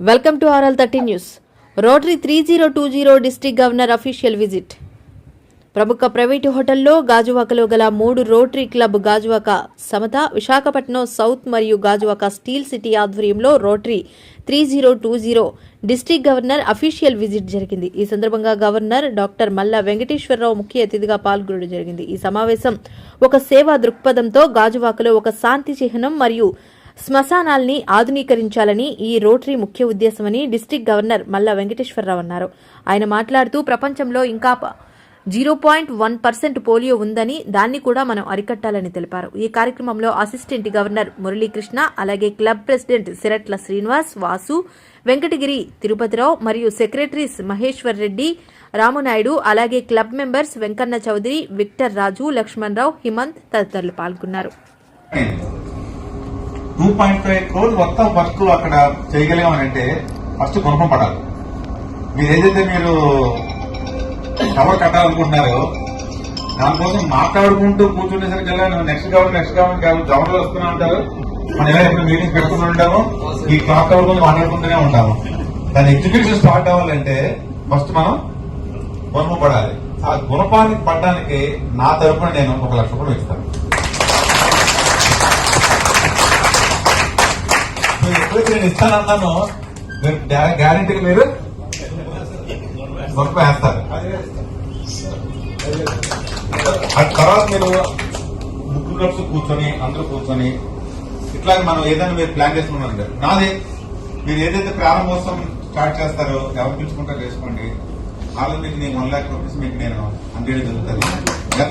Welcome to RL thirty news rotary three zero two zero district governor official visit ప్రముఖ private హోటల్లో గాజువాకలో గల మూడు rotary club Gajuwaka Samata Visakhapatnam south మరియు Gajuwaka steel city ఆధ్వర్యంలో rotary three zero two zero district governor official visit జరిగింది. ఈ సందర్భంగా గవర్నర్ డాక్టర్ మల్ల వెంకటేశ్వరరావు ముఖ్య అతిథిగా పాల్గొనడం జరిగింది. ఈ సమావేశం ఒక సేవా దృక్పథంతో గాజువాకలో ఒక శాంతి చిహ్నం మరియు శ్మశానాల్ని ఆధునీకరించాలని ఈ రోటరీ ముఖ్య ఉద్దేశమని డిస్టిక్ గవర్నర్ మల్లా వెంకటేశ్వరరావు అన్నారు. ఆయన మాట్లాడుతూ ప్రపంచంలో ఇంకా zero point one percent polio ఉందని దాన్ని కూడా మనం అరికట్టాలని తెలిపారు. ఈ కార్యక్రమంలో అసిస్టెంట్ గవర్నర్ మురళీకృష్ణ అలాగే క్లబ్ ప్రెసిడెంట్ సిరట్ల శ్రీనివాస్ వాసు వెంకటగిరి తిరుపతిరావు మరియు సెక్రటరీస్ మహేశ్వర్ రెడ్డి రామునాయుడు అలాగే club members Venkanna Chowdary Victor Raju Lakshmanarao Himanth తదితరులు పాల్గొన్నారు. Hmm. Two point five crore మొత్తం వర్క్ అక్కడ చేయగలిగామని అంటే ఫస్ట్ గుణపం పడాలి మీరు ఏదైతే మీరు టవర్ కట్టాలనుకుంటున్నారో దానికోసం మాట్లాడుకుంటూ కూర్చునేసరికల్లా నువ్వు next government next government governor వస్తూనే ఉంటారు మనం ఏదైనా మీటింగ్ పెట్టుకుని ఉంటాము. ఈ క్లాక్ టవర్ గురించి మాట్లాడుకుంటూనే ఉంటాము. దాని ఎగ్జిక్యూషన్ స్టార్ట్ అవ్వాలంటే ఫస్ట్ మనం గుణపం పడాలి ఆ గుణపానికి పడడానికి నా తరపున నేను ఒక లక్ష రూపాయలు ఇస్తాను. మీరు నేను ఇస్తానన్నానో మీరు గ్యారంటీగా మీరు గొప్ప వేస్తారు తర్వాత మీరు ముగ్గురు కలిసి కూర్చొని అందరూ కూర్చొని ఇట్లాగే మనం ఏదైనా మీరు ప్లాన్ చేసుకున్నారంటే నాది మీరు ఏదైతే ప్రారంభోత్సవం స్టార్ట్ చేస్తారో ఎవరు పిలుచుకుంటారో చేసుకోండి వాళ్ళ మీకు నేను వన్ ల్యాక్ రూపీస్ మీకు నేను అందజేయడం జరుగుతుంది.